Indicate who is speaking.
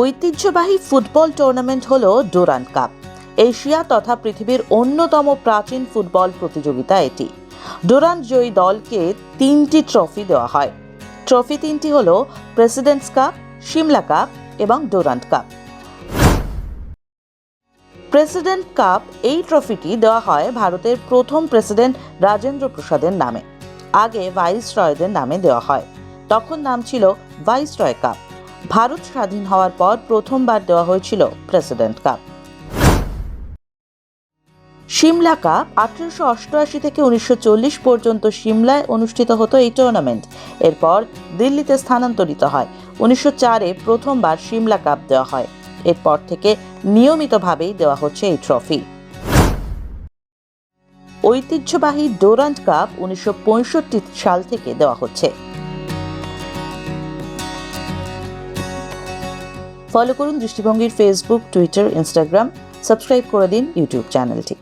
Speaker 1: ঐতিহ্যবাহী football tournament হল ডোরান্ট cup. Asia তথা পৃথিবীর অন্যতম প্রাচীন ফুটবল প্রতিযোগিতা এটি। ডোরান্ট জয়ী দলকে তিনটি ট্রফি দেওয়া হয়। ট্রফি তিনটি হল প্রেসিডেন্টস কাপ সিমলা কাপ এবং ডোরান্ট কাপ। প্রেসিডেন্ট কাপ এই ট্রফিটি দেওয়া হয় ভারতের প্রথম প্রেসিডেন্ট রাজেন্দ্র প্রসাদের নামে। আগে ভাইস রয়দের নামে দেওয়া হয়। তখন নাম ছিল ভাইস রয় কাপ ভারত স্বাধীন হওয়ার পর প্রথমবার দেওয়া হয়েছিল প্রেসিডেন্ট কাপ সিমলা কাপ আঠারোশো অষ্টআশি থেকে উনিশশো চল্লিশ পর্যন্ত সিমলায় অনুষ্ঠিত হতো এই টুর্নামেন্ট এরপর দিল্লিতে স্থানান্তরিত হয়। উনিশশো চারে প্রথমবার সিমলা কাপ দেওয়া হয়। এরপর থেকে নিয়মিতভাবেই দেওয়া হচ্ছে এই ট্রফি ঐতিহ্যবাহী ডোরান্ট কাপ উনিশশো পঁয়ষট্টি সাল থেকে দেওয়া হচ্ছে। ফলো করুন দৃষ্টিভঙ্গির ফেসবুক টুইটার ইনস্টাগ্রাম সাবস্ক্রাইব করে দিন ইউটিউব চ্যানেলটি।